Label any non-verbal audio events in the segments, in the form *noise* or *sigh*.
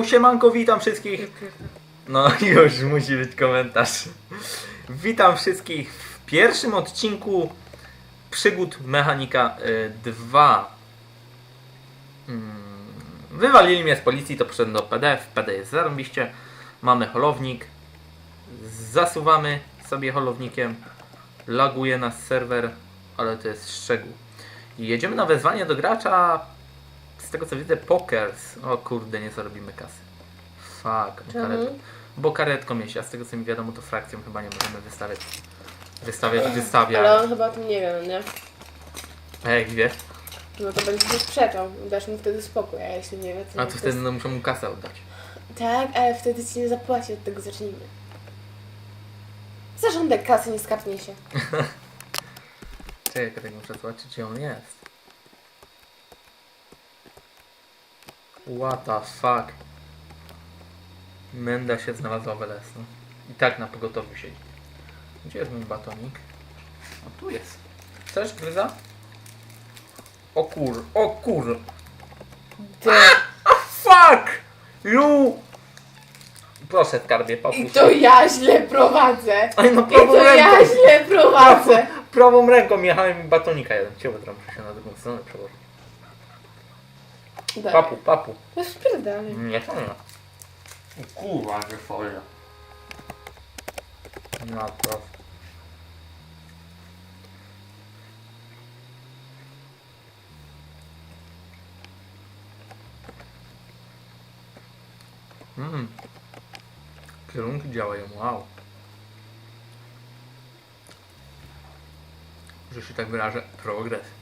Yo, siemanko, witam wszystkich. No *laughs* już musi być komentarz. Witam wszystkich w pierwszym odcinku Przygód Mechanika y, 2. Mm, Wywalili mnie z policji, to przyszedłem do PDF. PD jest zarąbiście. Mamy holownik. Zasuwamy sobie holownikiem. Laguje nas serwer, ale to jest szczegół. I jedziemy na wezwanie do gracza. Z tego co widzę, pokers. O kurde, nie zarobimy kasy. Fuck. Czemu? Karet... Bo karetką jeździ, a z tego co mi wiadomo, to frakcją chyba nie możemy wystawiać. Wystawiać, wystawiać. Ale on chyba o tym nie wie, no nie? A jak wie? No to będzie się sprzeczał. Dasz mu wtedy spokój, a jeśli nie wie, to... A to wtedy no, muszę mu kasę oddać. Tak, ale wtedy ci nie zapłaci, od tego zacznijmy. Zarządek kasy nie skapnie się. *laughs* Czekaj, tego muszę zobaczyć, gdzie on jest. What the fuck? Menda się znalazła w LS, no. I tak na pogotowiu siedzi. Gdzie jest mój batonik? O, tu jest. Chcesz gryza? O kur, o kur. Ty. Fuck! You! Proszę skarbie. I to ja źle prowadzę. Oj, no I prawą to ja ręką. źle prowadzę. Prawą ręką jechałem i batonika jeden. Ciebie muszę się na drugą stronę przełożyć. Dobra. Papu, papu. To jest spierdalej. Nie to nie. O Kurwa, że folia. No to. Mm. Kierunki działają, wow. Że się tak wyrażę, progres.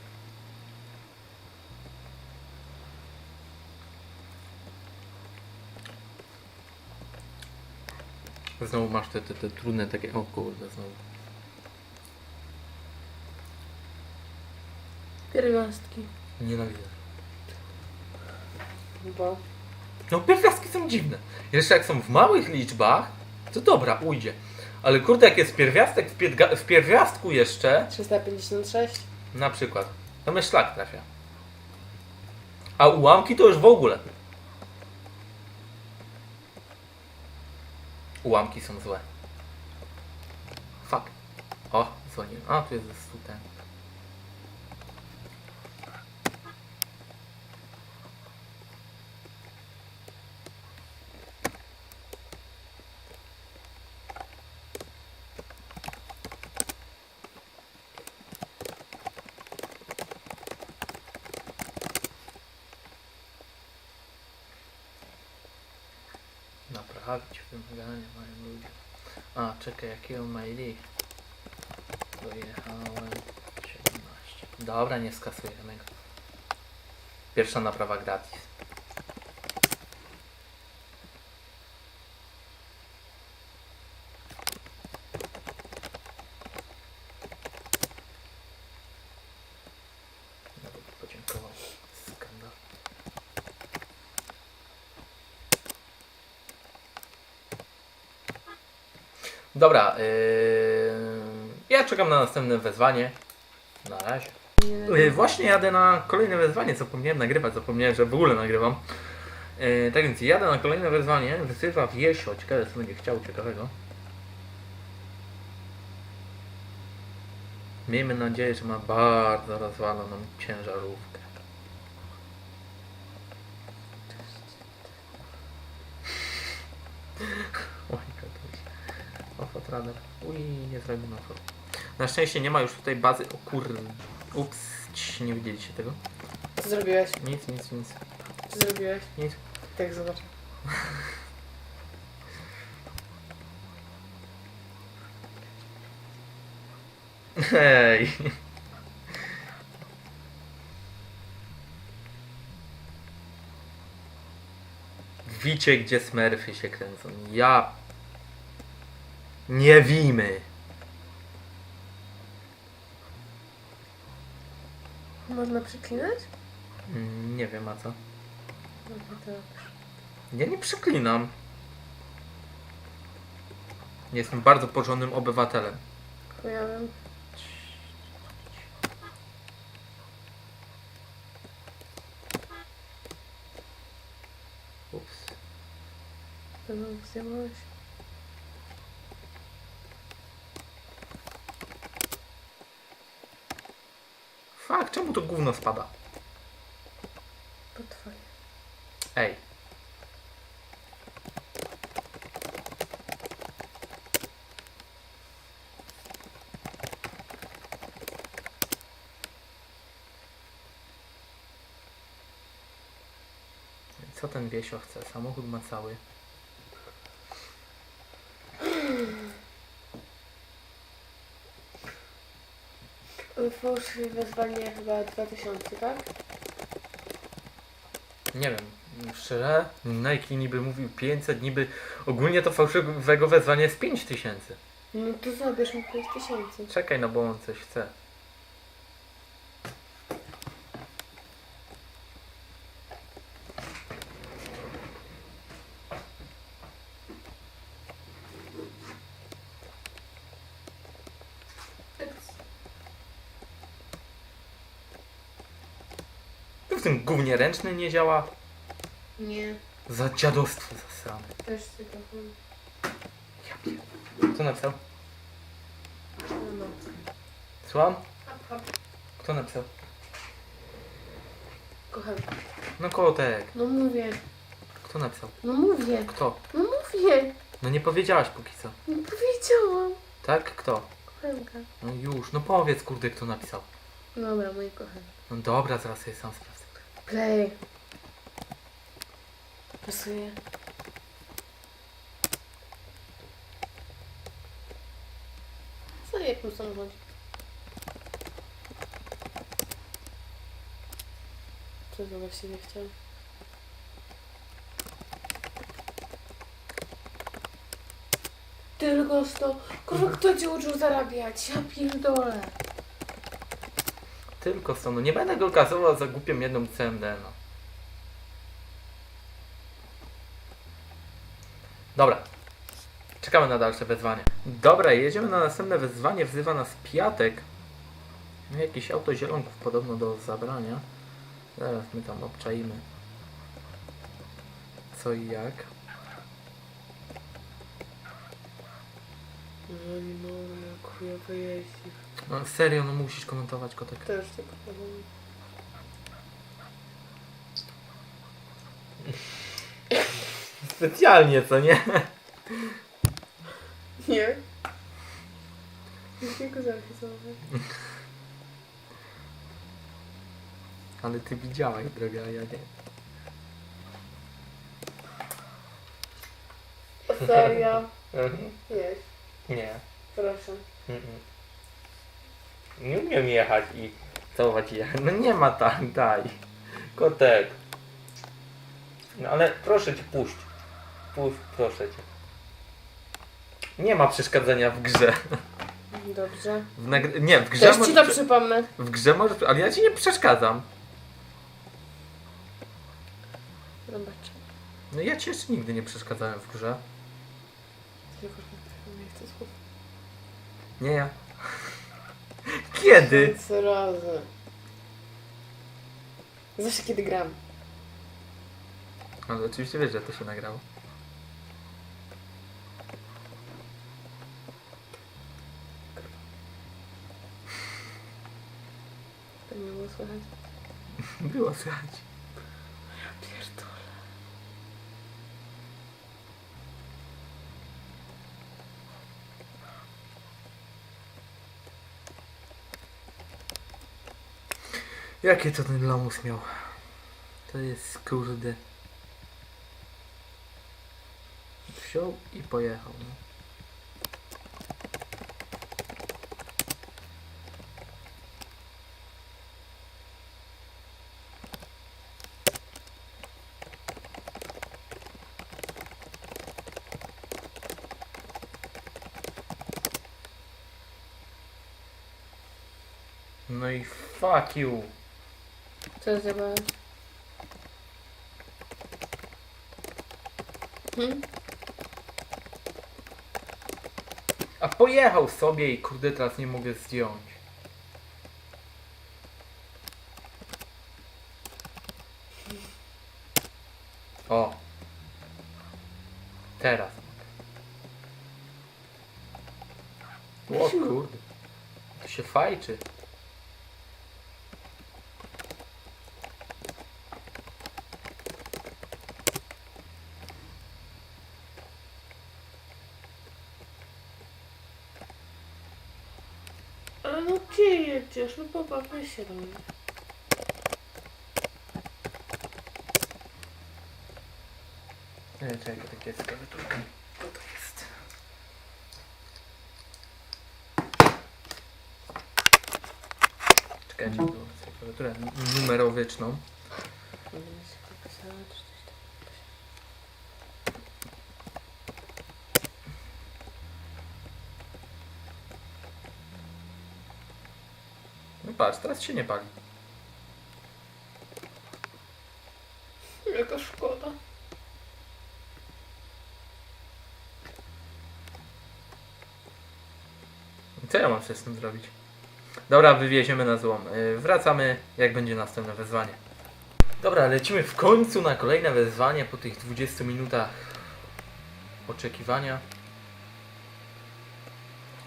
Znowu masz te, te, te trudne takie. O kurde, znowu. Pierwiastki. Nienawidzę. Bo... No pierwiastki są dziwne. Jeszcze jak są w małych liczbach, to dobra, ujdzie. Ale kurde, jak jest pierwiastek w, w pierwiastku jeszcze, 356. na przykład, to mnie szlak trafia. A ułamki to już w ogóle. Ułamki są złe. Fuck. O, dzwoniłem. A, tu jest ten. Czekaj, jakiego maili? Dojechałem 17. Dobra, nie skasujemy go. Pierwsza naprawa gratis. Dobra, yy... ja czekam na następne wezwanie. Na razie. Yy, właśnie jadę na kolejne wezwanie, zapomniałem nagrywać, zapomniałem, że w ogóle nagrywam. Yy, tak więc jadę na kolejne wezwanie, wysyła Wiesio, ciekawe co będzie chciał ciekawego. Miejmy nadzieję, że ma bardzo rozwaloną ciężarówkę. Radar. Ui, nie zrobimy offroad. Na szczęście nie ma już tutaj bazy. O kur... Ups, nie widzieliście tego? Co zrobiłeś? Nic, nic, nic. Co zrobiłeś? Nic. Tak, zobacz. Hej. Wicie, gdzie smerfy się kręcą. Ja... Nie wimy. Można przeklinać? Mm, Nie wiem, a co? No to Ja nie przeklinam. Jestem bardzo porządnym obywatelem. Ups. No, zjebałeś. Fak, czemu to gówno spada? To twoje. Ej. Co ten Wiesio chce? Samochód ma cały. Fałszywe wezwanie chyba 2000, tak? Nie wiem, szczerze, Nike niby mówił 500, niby ogólnie to fałszywego wezwania jest 5000. No to zabierz mi 5000. Czekaj, no bo on coś chce. To w tym gównie ręczny nie działa. Nie, Za dziadostwo zasrane. też telefon. Kto napisał? No, no. Słucham? Hop, hop. Kto napisał? Kocham. No kotek. No mówię. Kto napisał? No mówię. Kto? No mówię. No nie powiedziałaś póki co. Nie powiedziałam. Tak? Kto? Kochanka. No już, no powiedz kurde kto napisał. Dobra, mój kochany. No dobra, zaraz sobie sam sprawdzę. Play. Pasuje. Co jak mu samochodzi? Co to właściwie chciał? Tylko sto. Kurwa, kto cię uczył zarabiać? Ja pierdolę. Tylko no nie będę go kasował za głupią jedną CMD, no. Dobra. Czekamy na dalsze wezwanie. Dobra, jedziemy na następne wezwanie. Wzywa nas Piatek. No, jakieś auto zielonków podobno do zabrania. Zaraz my tam obczaimy. Co i jak. No nie mogę, jak chujowo jeździ. No serio, no musisz komentować kotek. Już tylko powiem. *laughs* Specjalnie, co nie? Nie? Nie go zapisować. Ale ty widziałaś, droga, a ja nie. Serio? *laughs* Mhm. Jest. Nie. Proszę. Mm-mm. Nie umiem jechać i całować je. *laughs* No nie ma tak, daj. Kotek. No ale proszę cię, puść. Puść, proszę cię. Nie ma przeszkadzania w grze. Dobrze. W nagry- nie, w grze Też ci to przypomnę. W grze możesz... Ale ja ci nie przeszkadzam. Zobacz. No ja ci jeszcze nigdy nie przeszkadzałem w grze. Tylko, że. Nie ja. Kiedy? Tysiące razy. Zawsze kiedy gram. Ale oczywiście wiesz, że to się nagrało. To nie było słychać. *laughs* Było słychać. Ja pierdolę. Jakie to ten lamus miał? To jest kurde. Wziął i pojechał. No. No i fuck you. Co zabrałeś? Hmm? A pojechał sobie i kurde teraz nie mogę zdjąć. O. Teraz. O kurde. To się fajczy. Ale no się do mnie. Nie, czekaj, tak jest. Co to jest? Czekajcie, tu sobie klawiaturę numerowyczną. Nie wiem, jak się pisała, czy coś tam. No patrz, teraz się nie pali. Jaka szkoda. Co ja mam się z tym zrobić? Dobra, wywieziemy na złom. Yy, Wracamy, jak będzie następne wezwanie. Dobra, lecimy w końcu na kolejne wezwanie po tych 20 minutach oczekiwania.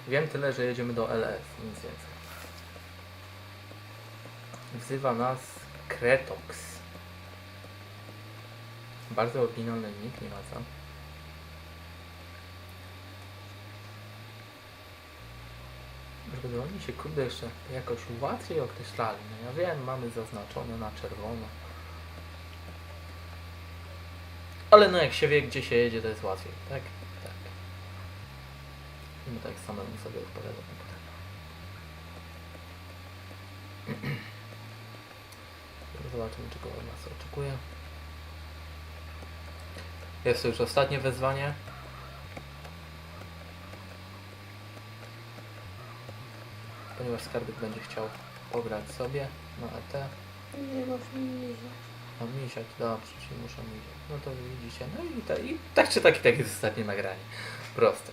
Wiem tyle, że jedziemy do LS, nic więcej. Wzywa nas Kretox. Bardzo oryginalny nick, nie ma co. Żeby oni się kurde jeszcze jakoś łatwiej określali. No ja wiem, mamy zaznaczone na czerwono. Ale no jak się wie gdzie się jedzie, to jest łatwiej, tak? Tak. My tak samemu sobie odpowiadać nie potrafię. Zobaczymy czego od nas oczekuje. Jest to już ostatnie wezwanie. ponieważ skarbik będzie chciał pograć sobie na ET. Nie mi A misiak, dobrze, czyli muszę misiak. No to widzicie, no i, ta, i tak czy tak i tak jest ostatnie nagranie. Proste.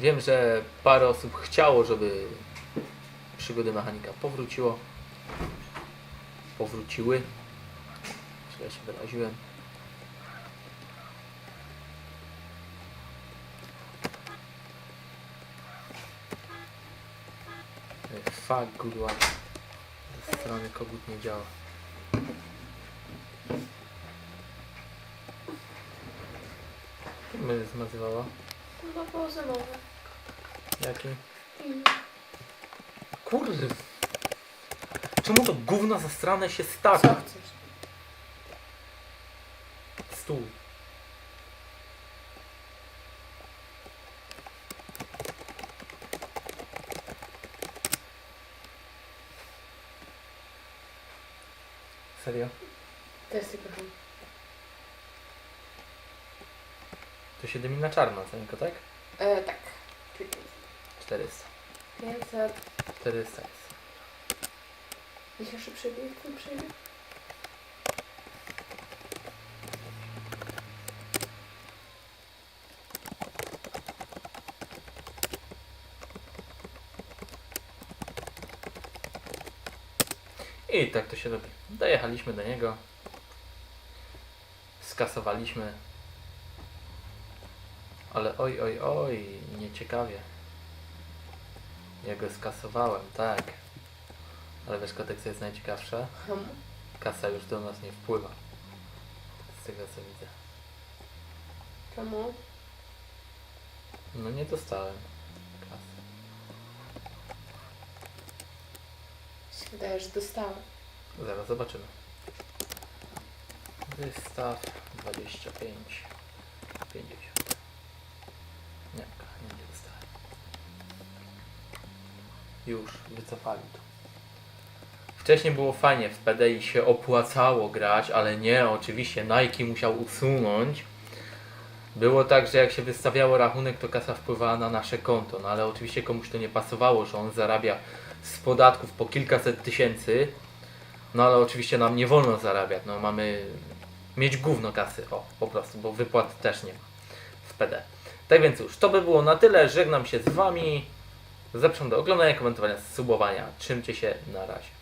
Wiem, że parę osób chciało, żeby przygody mechanika powróciło. Powróciły. Źle się wyraziłem. Fuck, good one. Ze strony kogut nie działa. Mnie zmazywała? No poza nowe. Jaki? Kurde. Czemu to gówno zastrane się Co stawia? chcesz? Stół. Serio? Też się kocham. To się dymi na czarno, nie tak? E, tak. 400. 500. 400 jest. Niech jeszcze przebieg, tu przebieg. I tak to się robi. Dojechaliśmy do niego. Skasowaliśmy. Ale oj, oj, oj, nieciekawie. Ja go skasowałem, tak. Ale wiesz, kotek co jest najciekawsze? Hmm. Kasa już do nas nie wpływa. Z tego co widzę. Czemu? No nie dostałem kasy. Się wydaje, że dostałem. Zaraz zobaczymy. Wystaw 25 50. Nie, nie, nie dostałem. Już wycofali to. Wcześniej było fajnie, w PDI się opłacało grać, ale nie, oczywiście Nike musiał usunąć. Było tak, że jak się wystawiało rachunek, to kasa wpływała na nasze konto, no ale oczywiście komuś to nie pasowało, że on zarabia z podatków po kilkaset tysięcy, no ale oczywiście nam nie wolno zarabiać, no mamy mieć gówno kasy, o po prostu, bo wypłat też nie ma w PD. Tak więc już, to by było na tyle, żegnam się z Wami, zapraszam do oglądania, komentowania, subowania, trzymcie się, na razie.